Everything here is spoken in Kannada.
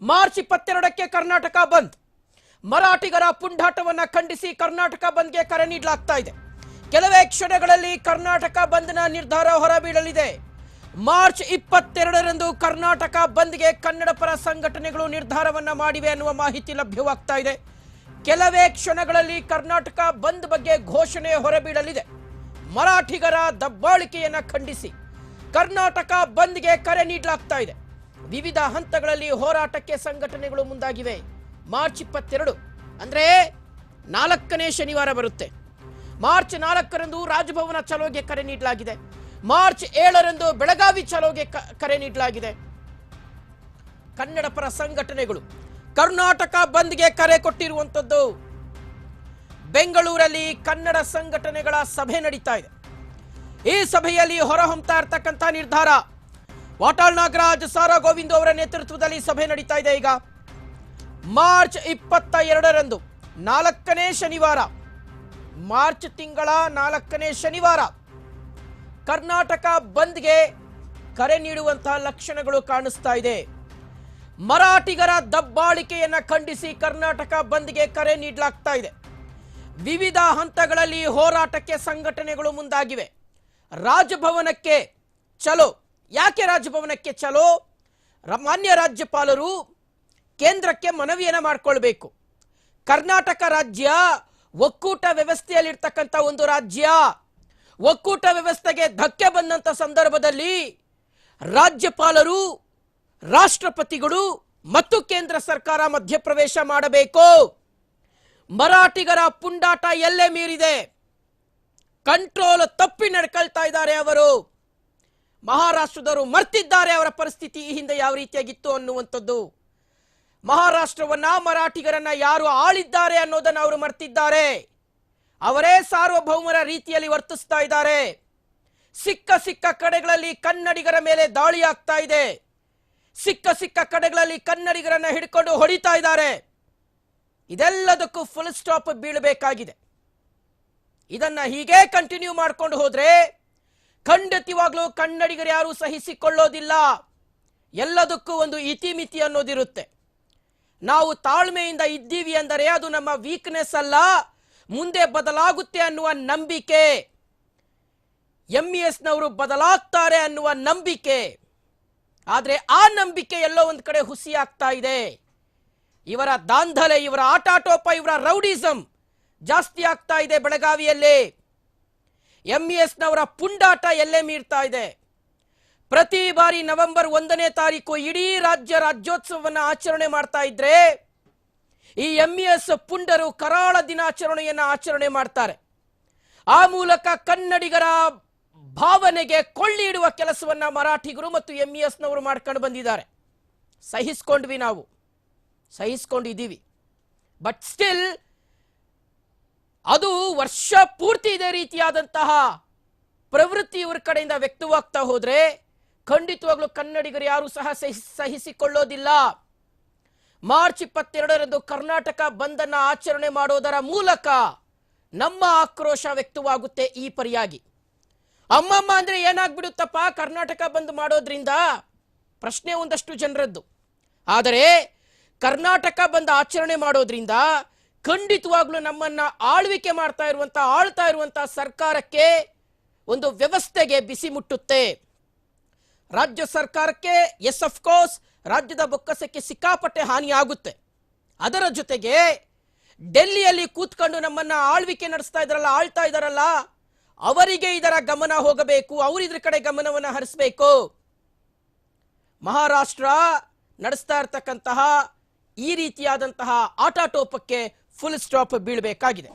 ಮಾರ್ಚ್ ಇಪ್ಪತ್ತೆರಡಕ್ಕೆ ಕರ್ನಾಟಕ ಬಂದ್. ಮರಾಠಿಗರ ಪುಂಡಾಟವನ್ನ ಖಂಡಿಸಿ ಕರ್ನಾಟಕ ಬಂದ್ಗೆ ಕರೆ ನೀಡಲಾಗ್ತಾ ಇದೆ. ಕೆಲವೇ ಕ್ಷಣಗಳಲ್ಲಿ ಕರ್ನಾಟಕ ಬಂದ್ನ ನಿರ್ಧಾರ ಹೊರಬೀಳಲಿದೆ. ಮಾರ್ಚ್ ಇಪ್ಪತ್ತೆರಡರಂದು ಕರ್ನಾಟಕ ಬಂದ್ಗೆ ಕನ್ನಡ ಪರ ಸಂಘಟನೆಗಳು ನಿರ್ಧಾರವನ್ನ ಮಾಡಿವೆ ಅನ್ನುವ ಮಾಹಿತಿ ಲಭ್ಯವಾಗ್ತಾ ಇದೆ. ಕೆಲವೇ ಕ್ಷಣಗಳಲ್ಲಿ ಕರ್ನಾಟಕ ಬಂದ್ ಬಗ್ಗೆ ಘೋಷಣೆ ಹೊರಬೀಳಲಿದೆ. ಮರಾಠಿಗರ ದಬ್ಬಾಳಿಕೆಯನ್ನ ಖಂಡಿಸಿ ಕರ್ನಾಟಕ ಬಂದ್ಗೆ ಕರೆ ನೀಡಲಾಗ್ತಾ ಇದೆ. ವಿವಿಧ ಹಂತಗಳಲ್ಲಿ ಹೋರಾಟಕ್ಕೆ ಸಂಘಟನೆಗಳು ಮುಂದಾಗಿವೆ. ಮಾರ್ಚ್ ಇಪ್ಪತ್ತೆರಡು, ಅಂದರೆ ನಾಲ್ಕನೇ ಶನಿವಾರ ಬರುತ್ತೆ. ಮಾರ್ಚ್ ನಾಲ್ಕರಂದು ರಾಜಭವನ ಚಲೋಗೆ ಕರೆ ನೀಡಲಾಗಿದೆ. ಮಾರ್ಚ್ ಏಳರಂದು ಬೆಳಗಾವಿ ಚಲೋಗೆ ಕರೆ ನೀಡಲಾಗಿದೆ. ಕನ್ನಡ ಪರ ಸಂಘಟನೆಗಳು ಕರ್ನಾಟಕ ಬಂದ್ಗೆ ಕರೆ ಕೊಟ್ಟಿರುವಂಥದ್ದು. ಬೆಂಗಳೂರಲ್ಲಿ ಕನ್ನಡ ಸಂಘಟನೆಗಳ ಸಭೆ ನಡೀತಾ ಇದೆ. ಈ ಸಭೆಯಲ್ಲಿ ಹೊರಹೊಮ್ತಾ ಇರ್ತಕ್ಕಂಥ ನಿರ್ಧಾರ ವಾಟಾಳ್ ನಾಗರಾಜ್, ಸಾರಾ ಗೋವಿಂದ್ ಅವರ ನೇತೃತ್ವದಲ್ಲಿ ಸಭೆ ನಡೀತಾ ಇದೆ ಈಗ. ಮಾರ್ಚ್ ಇಪ್ಪತ್ತ ಎರಡರಂದು, ನಾಲ್ಕನೇ ಶನಿವಾರ. ಮಾರ್ಚ್ ತಿಂಗಳ ನಾಲ್ಕನೇ ಶನಿವಾರ. ಕರ್ನಾಟಕ ಬಂದ್ಗೆ ಕರೆ ನೀಡುವಂತಹ ಲಕ್ಷಣಗಳು ಕಾಣಿಸ್ತಾ ಇದೆ. ಮರಾಠಿಗರ ದಬ್ಬಾಳಿಕೆಯನ್ನ ಖಂಡಿಸಿ ಕರ್ನಾಟಕ ಬಂದ್ಗೆ ಕರೆ ನೀಡಲಾಗ್ತಾ ಇದೆ. ವಿವಿಧ ಹಂತಗಳಲ್ಲಿ ಹೋರಾಟಕ್ಕೆ ಸಂಘಟನೆಗಳು ಮುಂದಾಗಿವೆ. ರಾಜಭವನಕ್ಕೆ ಚಲೋ. ಯಾಕೆ ರಾಜಭವನಕ್ಕೆ ಚಲೋ? ಮಾನ್ಯ ರಾಜ್ಯಪಾಲರು ಕೇಂದ್ರಕ್ಕೆ ಮನವಿಯನ್ನು ಮಾಡಿಕೊಳ್ಬೇಕು. ಕರ್ನಾಟಕ ರಾಜ್ಯ ಒಕ್ಕೂಟ ವ್ಯವಸ್ಥೆಯಲ್ಲಿರ್ತಕ್ಕಂಥ ಒಂದು ರಾಜ್ಯ, ಒಕ್ಕೂಟ ವ್ಯವಸ್ಥೆಗೆ ಧಕ್ಕೆ ಬಂದಂಥ ಸಂದರ್ಭದಲ್ಲಿ ರಾಜ್ಯಪಾಲರು, ರಾಷ್ಟ್ರಪತಿಗಳು ಮತ್ತು ಕೇಂದ್ರ ಸರ್ಕಾರ ಮಧ್ಯಪ್ರವೇಶ ಮಾಡಬೇಕು. ಮರಾಠಿಗರ ಪುಂಡಾಟ ಎಲ್ಲೇ ಮೀರಿದೆ? ಕಂಟ್ರೋಲ್ ತಪ್ಪಿ ನಡ್ಕೊಳ್ತಾ ಇದ್ದಾರೆ ಅವರು. ಮಹಾರಾಷ್ಟ್ರದವರು ಮರ್ತಿದ್ದಾರೆ ಅವರ ಪರಿಸ್ಥಿತಿ ಈ ಹಿಂದೆ ಯಾವ ರೀತಿಯಾಗಿತ್ತು ಅನ್ನುವಂಥದ್ದು. ಮಹಾರಾಷ್ಟ್ರವನ್ನ, ಮರಾಠಿಗರನ್ನ ಯಾರು ಆಳಿದ್ದಾರೆ ಅನ್ನೋದನ್ನು ಅವರು ಮರ್ತಿದ್ದಾರೆ. ಅವರೇ ಸಾರ್ವಭೌಮರ ರೀತಿಯಲ್ಲಿ ವರ್ತಿಸ್ತಾ ಇದ್ದಾರೆ. ಸಿಕ್ಕ ಸಿಕ್ಕ ಕಡೆಗಳಲ್ಲಿ ಕನ್ನಡಿಗರ ಮೇಲೆ ದಾಳಿ ಆಗ್ತಾ ಇದೆ. ಸಿಕ್ಕ ಸಿಕ್ಕ ಕಡೆಗಳಲ್ಲಿ ಕನ್ನಡಿಗರನ್ನ ಹಿಡ್ಕೊಂಡು ಹೊಡಿತಾ ಇದ್ದಾರೆ. ಇದೆಲ್ಲದಕ್ಕೂ ಫುಲ್ ಸ್ಟಾಪ್ ಬೀಳಬೇಕಾಗಿದೆ. ಇದನ್ನ ಹೀಗೆ ಕಂಟಿನ್ಯೂ ಮಾಡ್ಕೊಂಡು ಹೋದ್ರೆ ಖಂಡಿತವಾಗ್ಲೂ ಕನ್ನಡಿಗರು ಯಾರು ಸಹಿಸಿಕೊಳ್ಳೋದಿಲ್ಲ. ಎಲ್ಲದಕ್ಕೂ ಒಂದು ಇತಿಮಿತಿ ಅನ್ನೋದಿರುತ್ತೆ. ನಾವು ತಾಳ್ಮೆಯಿಂದ ಇದ್ದೀವಿ ಅಂದರೆ ಅದು ನಮ್ಮ ವೀಕ್ನೆಸ್ ಅಲ್ಲ. ಮುಂದೆ ಬದಲಾಗುತ್ತೆ ಅನ್ನುವ ನಂಬಿಕೆ. ಎಂ ಎಸ್ನವರು ಬದಲಾಗ್ತಾರೆ ಅನ್ನುವ ನಂಬಿಕೆ. ಆದರೆ ಆ ನಂಬಿಕೆ ಎಲ್ಲೋ ಒಂದು ಕಡೆ ಹುಸಿ ಆಗ್ತಾ ಇದೆ. ಇವರ ದಾಂಧಲೆ, ಇವರ ಆಟಾಟೋಪ, ಇವರ ರೌಡಿಸಂ ಜಾಸ್ತಿ ಆಗ್ತಾ ಇದೆ ಬೆಳಗಾವಿಯಲ್ಲಿ. ಎಂ ನವರ ಪುಂಡಾಟ ಎಲ್ಲೇ ಮೀರ್ತಾ ಇದೆ? ಪ್ರತಿ ಬಾರಿ ನವೆಂಬರ್ ಒಂದನೇ ತಾರೀಕು ಇಡೀ ರಾಜ್ಯ ರಾಜ್ಯೋತ್ಸವವನ್ನು ಆಚರಣೆ ಮಾಡ್ತಾ ಇದ್ರೆ, ಈ ಎಂ ಎಸ್ ಪುಂಡರು ಕರಾಳ ದಿನಾಚರಣೆಯನ್ನು ಆಚರಣೆ ಮಾಡ್ತಾರೆ. ಆ ಮೂಲಕ ಕನ್ನಡಿಗರ ಭಾವನೆಗೆ ಕೊಳ್ಳಿ ಇಡುವ ಕೆಲಸವನ್ನ ಮರಾಠಿಗರು ಮತ್ತು ಎಂ ನವರು ಮಾಡ್ಕೊಂಡು ಬಂದಿದ್ದಾರೆ. ಸಹಿಸ್ಕೊಂಡ್ವಿ ನಾವು. ಸಹಿಸ್ಕೊಂಡಿದ್ದೀವಿ ಬಟ್ ಸ್ಟಿಲ್ ಅದು ವರ್ಷ ಪೂರ್ತಿ ಇದೇ ರೀತಿಯಾದಂತಹ ಪ್ರವೃತ್ತಿ ಇವರ ಕಡೆಯಿಂದ ವ್ಯಕ್ತವಾಗ್ತಾ ಹೋದ್ರೆ ಖಂಡಿತವಾಗ್ಲೂ ಕನ್ನಡಿಗರು ಯಾರು ಸಹ ಸಹಿ, ಸಹಿಸಿಕೊಳ್ಳೋದಿಲ್ಲ. ಮಾರ್ಚ್ ಇಪ್ಪತ್ತೆರಡರಂದು ಕರ್ನಾಟಕ ಬಂದನ್ನ ಆಚರಣೆ ಮಾಡೋದರ ಮೂಲಕ ನಮ್ಮ ಆಕ್ರೋಶ ವ್ಯಕ್ತವಾಗುತ್ತೆ ಈ ಪರಿಯಾಗಿ. ಅಮ್ಮಮ್ಮ ಅಂದ್ರೆ ಏನಾಗ್ಬಿಡುತ್ತಪ್ಪ, ಕರ್ನಾಟಕ ಬಂದ್ ಮಾಡೋದ್ರಿಂದ? ಪ್ರಶ್ನೆ ಒಂದಷ್ಟು ಜನರದ್ದು. ಆದರೆ ಕರ್ನಾಟಕ ಬಂದ್ ಆಚರಣೆ ಮಾಡೋದ್ರಿಂದ ಖಂಡಿತವಾಗ್ಲೂ ನಮ್ಮನ್ನ ಆಳ್ವಿಕೆ ಮಾಡ್ತಾ ಇರುವಂತ, ಆಳ್ತಾ ಇರುವಂತ ಸರ್ಕಾರಕ್ಕೆ ಒಂದು ವ್ಯವಸ್ಥೆಗೆ ಬಿಸಿ ಮುಟ್ಟುತ್ತೆ. ರಾಜ್ಯ ಸರ್ಕಾರಕ್ಕೆ ಎಸ್ ಅಫ್ ಕೋರ್ಸ್ ರಾಜ್ಯದ ಬೊಕ್ಕಸಕ್ಕೆ ಸಿಕ್ಕಾಪಟ್ಟೆ ಹಾನಿಯಾಗುತ್ತೆ ಅದರ ಜೊತೆಗೆ ಡೆಲ್ಲಿಯಲ್ಲಿ ಕೂತ್ಕೊಂಡು ನಮ್ಮನ್ನ ಆಳ್ವಿಕೆ ನಡೆಸ್ತಾ ಇದಾರಲ್ಲ, ಆಳ್ತಾ ಇದಾರಲ್ಲ, ಅವರಿಗೆ ಇದರ ಗಮನ ಹೋಗಬೇಕು ಅವರು ಇದ್ರ ಕಡೆ ಗಮನವನ್ನು ಹರಿಸಬೇಕು. ಮಹಾರಾಷ್ಟ್ರ ನಡೆಸ್ತಾ ಇರ್ತಕ್ಕಂತಹ ಈ ರೀತಿಯಾದಂತಹ ಆಟಾಟೋಪಕ್ಕೆ ಫುಲ್ ಸ್ಟಾಪ್ ಬೀಳಬೇಕಾಗಿದೆ.